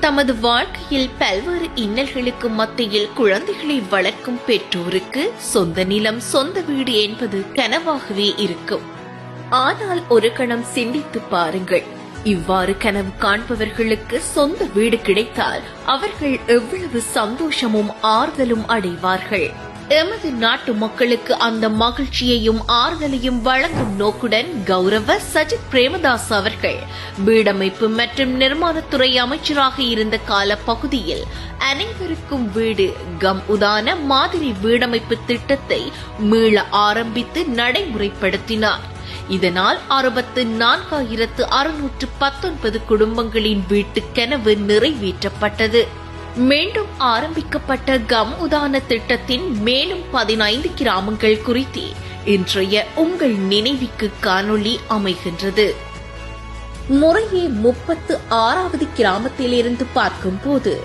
தமது வாழ்க்கையில் பல்வேறு இன்னல்களுக்கு மத்தியில் குழந்தைகளை வளர்க்கும் பெற்றோருக்கு சொந்த நிலம் சொந்த வீடு என்பது கனவாகவே இருக்கும். ஆனால் ஒரு கணம் சிந்தித்து பாருங்கள். இவ்வாறு கனவு காண்பவர்களுக்கு சொந்த வீடு கிடைத்தால் அவர்கள் எவ்வளவு சந்தோஷமும் ஆறுதலும் அடைவார்கள். எமது நாட்டு மக்களுக்கு அந்த மகிழ்ச்சியையும் ஆறுதலையும் வழங்கும் நோக்குடன் கௌரவ சஜித் பிரேமதாஸ் அவர்கள் வீடமைப்பு மற்றும் நிர்மாணத்துறை அமைச்சராக இருந்த கால பகுதியில் அனைவருக்கும் வீடு கம் உதான மாதிரி வீடமைப்பு திட்டத்தை மீள ஆரம்பித்து நடைமுறைப்படுத்தினார். இதனால் அறுபத்து நான்காயிரத்து அறுநூற்று பத்தொன்பது குடும்பங்களின் வீட்டு கனவு நிறைவேற்றப்பட்டது. மீண்டும் ஆரம்பிக்கப்பட்ட கம் உதான திட்டத்தின் மேலும் பதினைந்து கிராமங்கள் குறித்து இன்றைய உங்கள் நினைவுக்கு காணொளி அமைகின்றது. முறையே முப்பத்து ஆறாவது கிராமத்திலிருந்து பார்க்கும்போது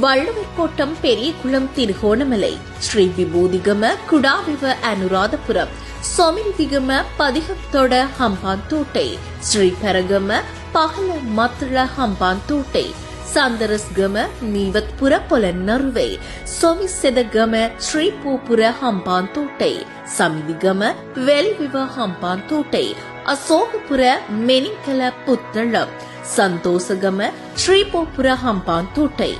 வள்ளுவர் கோட்டம் பெரியகுளம் திருகோணமலை ஸ்ரீ விபூதிகம குடாவிவ அனுராதபுரம் சொமிரிதிகம பதிகத்தொட ஹம்பாந்தோட்டை ஸ்ரீ பரகம பகல மத்தள ஹம்பாந்தோட்டை සන්දරස්ගම නීවත්පුර පොළන්නරුවේ සොවිස්සෙදගම ශ්‍රීපූපුර හම්පාන්තෝටයි සමිධිගම වෙල්විව හම්පාන්තෝටයි අසෝහපුර මෙනිකල පුත්‍රලම් සන්තෝසගම ශ්‍රීපෝපුර හම්පාන්තෝටයි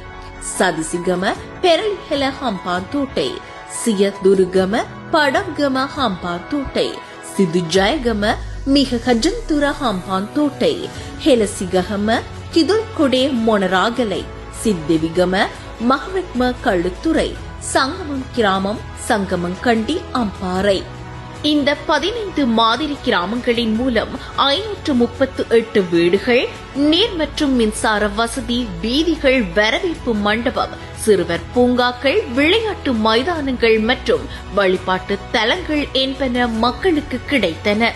සදිසිගම පෙරලිහෙල හම්පාන්තෝටයි සිය දුර්ගම පඩක්ගම හම්පාන්තෝටයි සිදුජයගම මිහකජන්තුර හම්පාන්තෝටයි හෙලසිගහම කිදුල් கொடே மொனராகலை சித்தெவிகம மகவெக்ம கள்ளுத்துறை சங்கமம் கிராமம் சங்கமங்கண்டி அம்பாறை இந்த பதினைந்து மாதிரி கிராமங்களின் மூலம் ஐநூற்று முப்பத்து எட்டு வீடுகள் நீர் மற்றும் மின்சார வசதி வீதிகள் வரவேற்பு மண்டபம் சிறுவர் பூங்காக்கள் விளையாட்டு மைதானங்கள் மற்றும் வழிபாட்டு தலங்கள் என்பன மக்களுக்கு கிடைத்தன